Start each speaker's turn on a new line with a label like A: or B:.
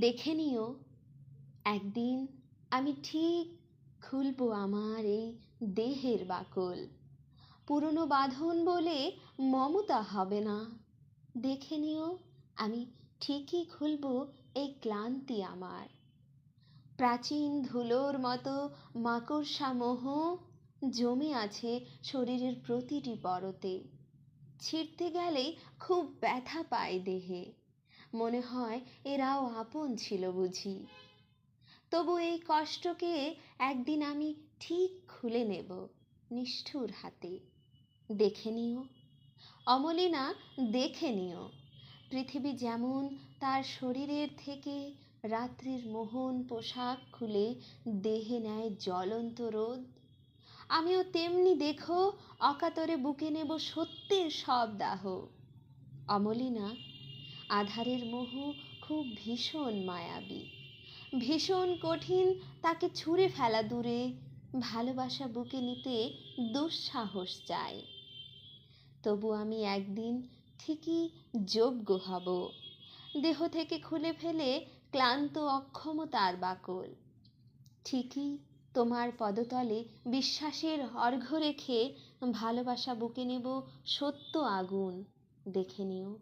A: দেখে নিও, একদিন আমি ঠিক খুলব আমার এই দেহের বাকল। পুরনো বাঁধন বলে মমতা হবে না। দেখে নিও, আমি ঠিকই খুলবো এই ক্লান্তি আমার। প্রাচীন ধুলোর মতো মাকড়সা মোহ জমে আছে শরীরের প্রতিটি পরতে। ছিঁড়তে গেলেই খুব ব্যথা পায় দেহে। মনে হয় এরাও আপন ছিল বুঝি। তবু এই কষ্টকে একদিন আমি ঠিক খুলে নেব নিষ্ঠুর হাতে। দেখে নিও, অমলিনা, দেখে নিও, পৃথিবী যেমন তার শরীরের থেকে রাত্রির মোহন পোশাক খুলে দেহে নেয় জ্বলন্ত রোদ, আমিও তেমনি দেখো অকাতরে বুকে নেব সত্যের সব দাহ। অমলিনা আধারের মোহ খুব ভীষণ মায়াবী। ভীষণ কঠিন তাকে ছুঁড়ে ফেলা দূরে ভালোবাসা বুকে নিতে দুঃসাহস চাই। তবু আমি একদিন ঠিকই যোগ্য হব। দেহ থেকে খুলে ফেলে ক্লান্ত অক্ষমতার বাকল। ঠিকই তোমার পদতলে বিশ্বাসের অর্ঘ্য রেখে ভালোবাসা বুকে নেব সত্য আগুন, দেখে নিও।